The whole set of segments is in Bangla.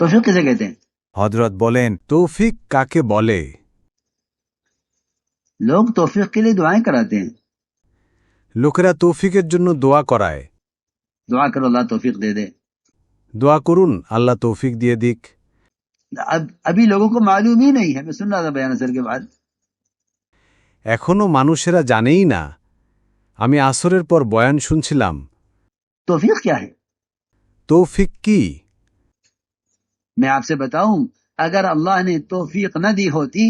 तोफीक किसे कहते हैं হজরত বলেন তৌফিক কাকে বলে लोग तोफीक के लिए दुआएं कराते हैं লোকেরা তৌফিকের জন্য দোয়া করায় दुआ करो अल्लाह तोफीक दे दे দোয়া করুন আল্লাহ তৌফিক দিয়ে দিক अब अभी लोगों को मालूम ही नहीं है मैं सुन रहा था बयान असर के बाद এখনও মানুষেরা জানেই না আমি আসরের পর বয়ান শুনছিলাম तोफीक क्या है তৌফিক কি मैं आपसे बताऊं अगर अल्लाह ने तोफीक न दी होती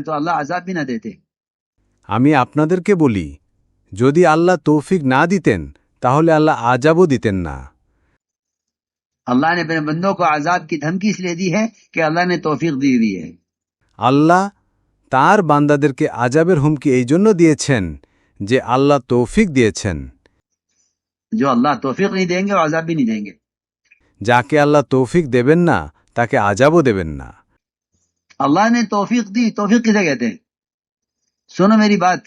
तो अल्लाह अजाब भी न देते আমি আপনাদেরকে বলি যদি আল্লাহ তৌফিক না দিতেন তাহলে আল্লাহ আজাবও দিতেন না अल्लाह ने अपने बंदों को अजाब की धमकी इसलिए दी है कि अल्लाह ने तोफीक दी हुई है আল্লাহ তার বান্দাদেরকে আজাবের হুমকি এই জন্য দিয়েছেন যে আল্লাহ তৌফিক দিয়েছেন जो अल्लाह तोफीक नहीं देंगे वो अजाब भी नहीं देंगे যাকে আল্লাহ তৌফিক দেবেন না তাকে আজাবও দেবেন না अल्लाह ने तोफीक दी तोफीक किसे कहते हैं सुनो मेरी बात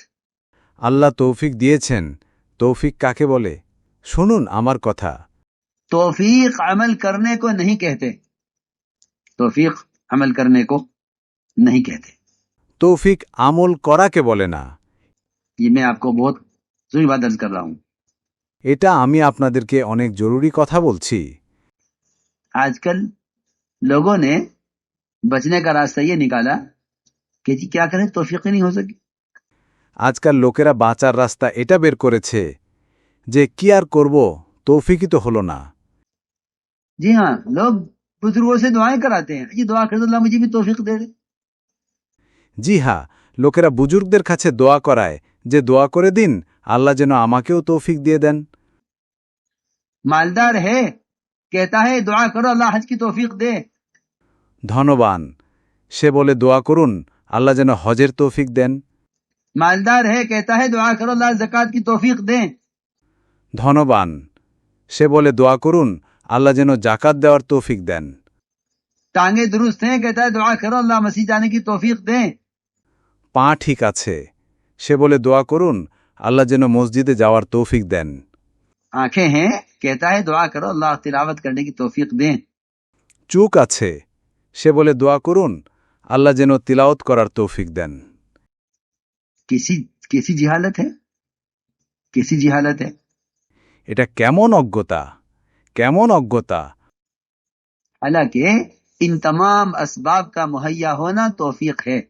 আল্লাহ তৌফিক দিয়েছেন তৌফিক কাকে বলে শুনুন আমার কথা तोफीक अमल करने को नहीं कहते तोफीक अमल करने को नहीं कहते তৌফিক আমল করাকে বলে না ये मैं आपको बहुत जरूरी बात दर्ज कर रहा हूं এটা আমি আপনাদেরকে অনেক জরুরি কথা বলছি आजकल लोगों ने बचने का रास्ता ये निकाला कि जी क्या करें तोफीक ही नहीं हो सकी আজকাল লোকেরা বাঁচার রাস্তা এটা বের করেছে যে কি আর করব তৌফিকই তো হলো না जी हाँ लोग बुजुर्गों से दुआएं कराते हैं जी दुआ कर दो अल्लाह मुझे भी तोफीक दे दे জি হ্যাঁ লোকেরা বুজুর্গদের কাছে দোয়া করায় যে দোয়া করে দিন আল্লাহ যেন আমাকেও তৌফিক দিয়ে দেন मालदार है कहता है दुआ करो अल्लाह हज की तोफीक दे ধনবান। সে বলে দোয়া করুন আল্লাহ যেন হজের তৌফিক দেন। মালদার হে কেতা হে দোয়া করো আল্লাহ জাকাত কি তৌফিক দেন ধনবান। সে বলে দোয়া করুন আল্লাহ যেন জাকাত দেওয়ার তৌফিক দেন। টাঙ্গে দুরুস্ত হ্যাঁ কেতা দোয়া করো আল্লাহ মসি জানে কি তৌফিক দেন পা ঠিক আছে। সে বলে দোয়া করুন আল্লাহ যেন মসজিদে যাওয়ার তৌফিক দেন। আঁখে হে হ্যাঁ, কেতা হে দোয়া করো আল্লাহ তিলাওয়াত করনে কি তৌফিক দেন চোখ আছে। সে বলে দোয়া করুন আল্লাহ যেন তিলাওত করার তৌফিক দেন। কেসি জিহালত কেসি জিহালত হ্যাঁ? হ্যাঁ? এটা কেমন অজ্ঞতা কেমন অজ্ঞতা। হালাকে ইন তমাম আসবাব কা মুহৈয়া হোনা তৌফিক হে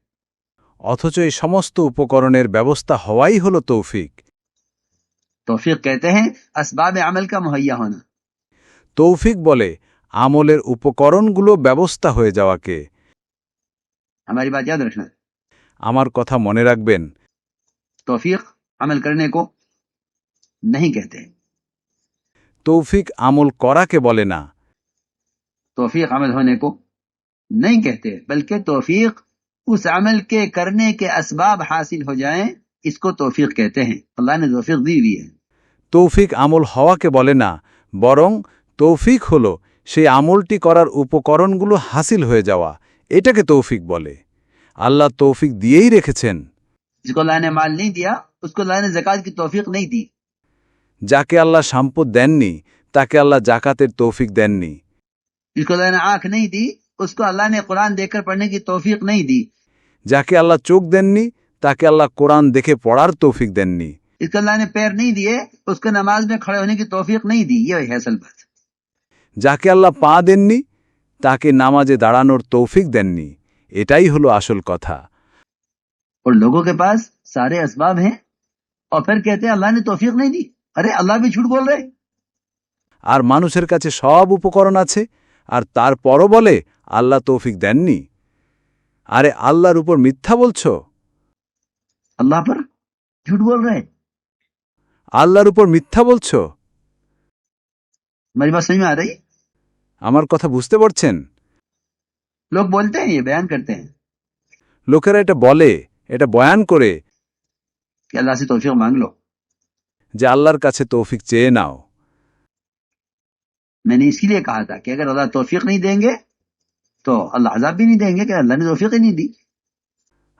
অথচ এই সমস্ত উপকরণের ব্যবস্থা হওয়াই হল তৌফিক। তৌফিক কেতে হ্যাঁ আসবাব আমল কা মুহৈয়া হোনা। তৌফিক বলে আমলের উপকরণগুলো ব্যবস্থা হয়ে যাওয়াকে हमारी बात याद रखना আমার কথা মনে রাখবেন तौफीक अमल करने को नहीं कहते তৌফিক আমল করাকে বলে না तौफीक अमल होने को नहीं कहते बल्कि तौफीक उस अमल के करने के असबाब हासिल हो जाएं इसको तौफीक कहते हैं अल्लाह ने तौफीक दी हुई है তৌফিক আমল হওয়াকে বলে না বরং তৌফিক হল সেই আমলটি করার উপকরণগুলো হাসিল হয়ে যাওয়া এটাকে তৌফিক বলে আল্লাহ তৌফিক দিয়েই রেখেছেন जिसको अल्लाह ने माल नहीं दिया उसको अल्लाह ने जक़ात की तौफीक नहीं दी যাকে আল্লাহ সম্পদ দেননি তাকে আল্লাহ জাকাতের তৌফিক দেননি जिसको अल्लाह ने आंख नहीं दी उसको अल्लाह ने कुरान देखकर पढ़ने की तौफीक नहीं दी যাকে আল্লাহ চোখ দেননি তাকে আল্লাহ কোরআন দেখে পড়ার তৌফিক দেননি जिसको अल्लाह ने पैर नहीं दिए उसको नमाज में खड़े होने की तौफीक नहीं दी ये है असल बात যাকে আল্লাহ পা দেননি তাকে নামাজে দাঁড়ানোর তৌফিক দেননি এটাই হলো আসল কথা और लोगों के पास सारे असबाब हैं और फिर कहते हैं अल्लाह ने तौफीक नहीं दी अरे अल्लाह भी झूठ बोल रहे আর মানুষের কাছে সব উপকরণ আছে আর তারপরও বলে আল্লাহ তৌফিক দেননি আরে আল্লাহর উপর মিথ্যা বলছো अल्लाह पर झूठ बोल रहे আল্লাহর উপর মিথ্যা বলছো हमारी बात समझ में आ रही আমার কথা বুঝতে পারছেন लोग बोलते हैं ये बयान करते हैं লোকেরা এটা বলে এটা বয়ান করে कि अल्लाह से तौफीक मांग लो যে আল্লাহর কাছে তৌফিক চেয়ে নাও मैंने इसीलिए कहा था कि अगर अल्लाह तौफीक नहीं देंगे तो अल्लाह अजाब भी नहीं देंगे कि अल्लाह ने तौफीक ही नहीं दी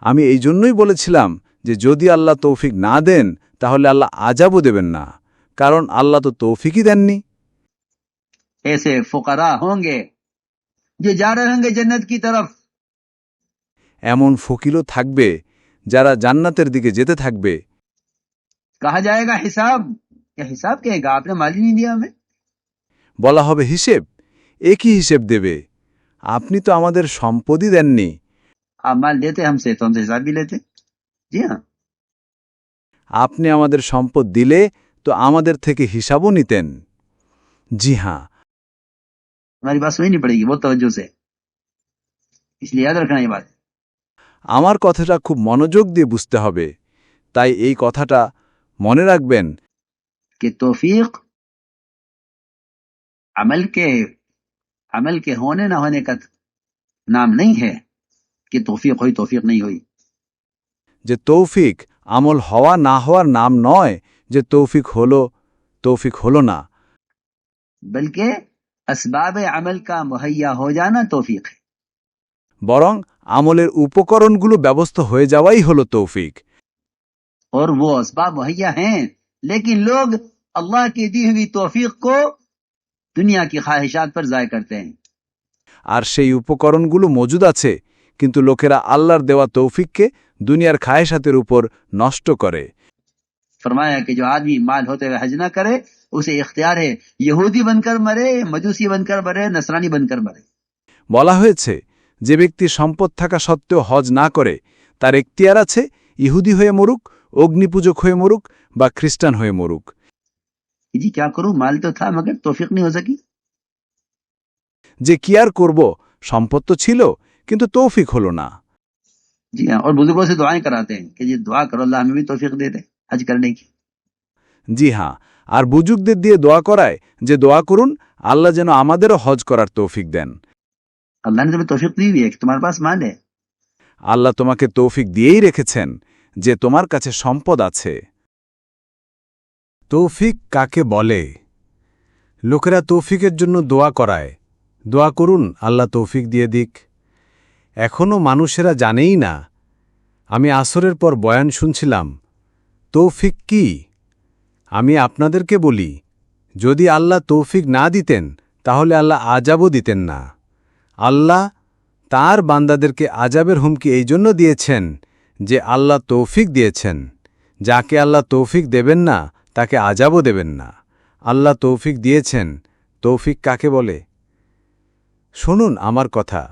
আমি এই জন্যই বলেছিলাম যে যদি আল্লাহ তৌফিক না দেন তাহলে আল্লাহ আজাবও দেবেন না কারণ আল্লাহ তো তৌফিকই দেননি ऐसे फुकरा होंगे जो जा रहे होंगे जन्नत की तरफ এমন ফকিরও থাকবে যারা জান্নাতের দিকে যেতে থাকবে कहा जाएगा हिसाब क्या हिसाब कहेगा आपने माल ही नहीं दिया हमें বলা হবে হিসেব এ কি হিসেব দেবে আপনি তো আমাদের সম্পদই দেননি आप माल देते हमसे तो हमसे हिसाब भी लेते जी हाँ আপনি আমাদের সম্পদ দিলে তো আমাদের থেকে হিসাবও নিতেন জি হ্যাঁ हमारी बात सुनी नहीं पड़ेगी बहुत तवज्जो से इसलिए याद रखना ये बात আমার কথাটা খুব মনোযোগ দিয়ে বুঝতে হবে তাই এই কথাটা মনে রাখবেন कि तौफीक अमल के अमल के होने ना होने का नाम नहीं है कि तौफीक हुई तौफीक नहीं हुई যে তৌফিক আমল হওয়া না হওয়ার নাম নয় যে তৌফিক হলো তৌফিক হলো না बल्कि असबाब अमल का मुहैया हो जाना तौफीक है বরং আমলের উপকরণগুলো ব্যবস্থা হয়ে যাওয়াই হলো তৌফিক और वो असबाब मुहैया हैं लेकिन लोग अल्लाह की दी हुई तौफीक को दुनिया की ख्वाहिशात पर जाय करते हैं আর সেই উপকরণগুলো মজুদ আছে কিন্তু লোকেরা আল্লাহর দেওয়া তৌফিককে দুনিয়ার খায়েশাতের উপর নষ্ট করে फरमाया कि जो आदमी माल होते हुए हज ना करे उसे इख्तियार है यहूदी बनकर मरे मजूसी बनकर मरे नसरानी बनकर मरे বলা হয়েছে যে ব্যক্তি সম্পদ থাকা সত্ত্বেও হজ না করে তার এখতিয়ার আছে ইহুদি হয়ে মরুক অগ্নিপূজক হয়ে মরুক বা খ্রিস্টান হয়ে মরুক कि जी क्या करूं माल तो था मगर तौफीक नहीं हो सकी যে কি আর করব সম্পদ তো ছিল কিন্তু তৌফিক হলো না जी हाँ और बुजुर्गों से दुआएं कराते हैं कि जी दुआ करो अल्लाह हमें भी तौफीक दे दे हज करने की জি হ্যাঁ আর বুজুগদের দিয়ে দোয়া করায় যে দোয়া করুন আল্লাহ যেন আমাদেরও হজ করার তৌফিক দেন। আল্লাহ তোমাকে তৌফিক দিয়েই রেখেছেন যে তোমার কাছে সম্পদ আছে। তৌফিক কাকে বলে? লোকেরা তৌফিকের জন্য দোয়া করায়। দোয়া করুন আল্লাহ তৌফিক দিয়ে দিক। এখনও মানুষেরা জানেই না। আমি আসরের পর বয়ান শুনছিলাম তৌফিক কী? আমি আপনাদেরকে বলি, যদি আল্লাহ তৌফিক না দিতেন, তাহলে আল্লাহ আজাবও দিতেন না। আল্লাহ তার বান্দাদেরকে আজাবের হুমকি এই জন্য দিয়েছেন যে আল্লাহ তৌফিক দিয়েছেন। যাকে আল্লাহ তৌফিক দেবেন না, তাকে আজাবও দেবেন না। আল্লাহ তৌফিক দিয়েছেন, তৌফিক কাকে বলে? শুনুন আমার কথা,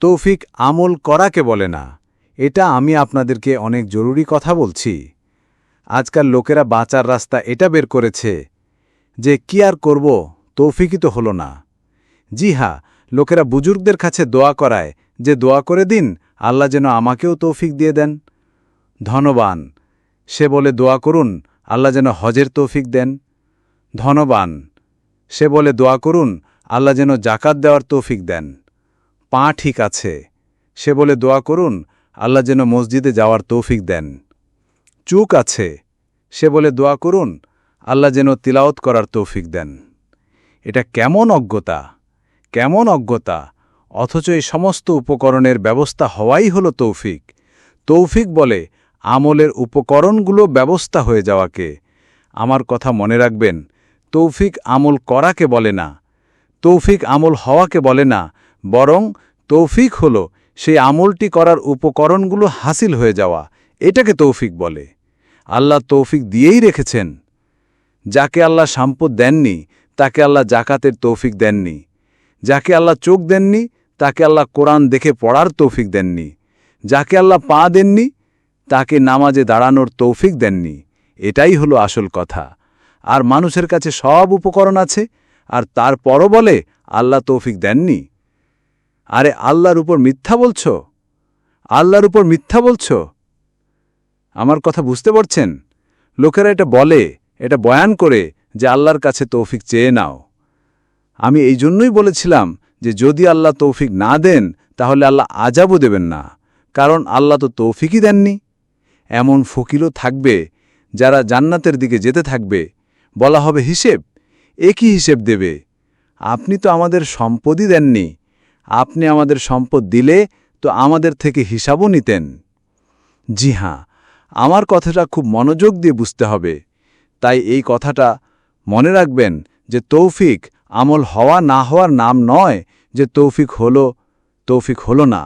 তৌফিক আমল করাকে বলে না। এটা আমি আপনাদেরকে অনেক জরুরি কথা বলছি। আজকাল লোকেরা বাঁচার রাস্তা এটা বের করেছে যে কি আর করব, তৌফিকই তো হলো না। জি হ্যাঁ লোকেরা বুজুর্গদের কাছে দোয়া করায় যে দোয়া করে দিন, আল্লাহ যেন আমাকেও তৌফিক দিয়ে দেন। ধনবান, সে বলে দোয়া করুন, আল্লাহ যেন হজের তৌফিক দেন। ধনবান, সে বলে দোয়া করুন, আল্লাহ যেন জাকাত দেওয়ার তৌফিক দেন। পা ঠিক আছে, সে বলে দোয়া করুন, আল্লাহ যেন মসজিদে যাওয়ার তৌফিক দেন। চুক আছে। সে বলে, দোয়া করুন, আল্লাহ যেন তিলাওত করার তৌফিক দেন। এটা কেমন অজ্ঞতা কেমন অজ্ঞতা। অথচ এই সমস্ত উপকরণের ব্যবস্থা হওয়াই হলো তৌফিক। তৌফিক বলে, আমলের উপকরণগুলো ব্যবস্থা হয়ে যাওয়াকে। আমার কথা মনে রাখবেন, তৌফিক আমল করাকে বলে না, তৌফিক আমল হওয়াকে বলে না, বরং তৌফিক হল সেই আমলটি করার উপকরণগুলো হাসিল হয়ে যাওয়া। এটাকে তৌফিক বলে। আল্লাহ তৌফিক দিয়েই রেখেছেন। যাকে আল্লাহ সম্পদ দেননি, তাকে আল্লাহ জাকাতের তৌফিক দেননি। যাকে আল্লাহ চোখ দেননি, তাকে আল্লাহ কোরআন দেখে পড়ার তৌফিক দেননি। যাকে আল্লাহ পা দেননি, তাকে নামাজে দাঁড়ানোর তৌফিক দেননি। এটাই হলো আসল কথা। আর মানুষের কাছে সব উপকরণ আছে, আর তার তারপরও বলে, আল্লাহ তৌফিক দেননি। আরে আল্লাহর উপর মিথ্যা বলছ? আল্লাহর উপর মিথ্যা বলছ? আমার কথা বুঝতে পারছেন? লোকেরা এটা বলে, এটা বয়ান করে যে আল্লাহর কাছে তৌফিক চেয়ে নাও। আমি এই জন্যই বলেছিলাম যে যদি আল্লাহ তৌফিক না দেন, তাহলে আল্লাহ আজাবও দেবেন না, কারণ আল্লাহ তো তৌফিকই দেননি। এমন ফকিরও থাকবে যারা জান্নাতের দিকে যেতে থাকবে। বলা হবে হিসেব একই হিসেব দেবে? আপনি তো আমাদের সম্পদই দেননি, আপনি আমাদের সম্পদ দিলে তো আমাদের থেকে হিসাবও নিতেন। জি হ্যাঁ আমার কথাটা খুব মনোযোগ দিয়ে বুঝতে হবে। তাই এই কথাটা মনে রাখবেন যে তৌফিক আমল হওয়া না হওয়ার নাম নয় যে তৌফিক হলো তৌফিক হলো না।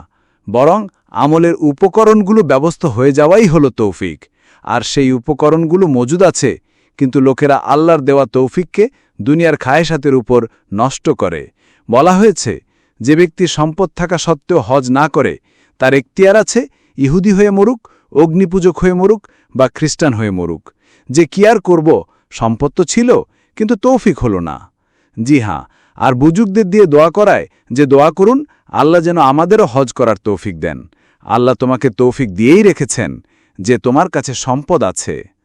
বরং আমলের উপকরণগুলো ব্যবস্থা হয়ে যাওয়াই হলো তৌফিক। আর সেই উপকরণগুলো মজুদ আছে, কিন্তু লোকেরা আল্লাহর দেওয়া তৌফিককে দুনিয়ার খায়েসাতের উপর নষ্ট করে। বলা হয়েছে, যে ব্যক্তি সম্পদ থাকা সত্ত্বেও হজ না করে, তার এখতিয়ার আছে, ইহুদি হয়ে মরুক অগ্নিপূজক হয়ে মরুক বা খ্রিস্টান হয়ে মরুক। যে কি আর করব? সম্পদ তো ছিল, কিন্তু তৌফিক হলো না। জি হ্যাঁ আর বুজুগদের দিয়ে দোয়া করায় যে দোয়া করুন, আল্লাহ যেন আমাদেরও হজ করার তৌফিক দেন। আল্লাহ তোমাকে তৌফিক দিয়েই রেখেছেন যে তোমার কাছে সম্পদ আছে।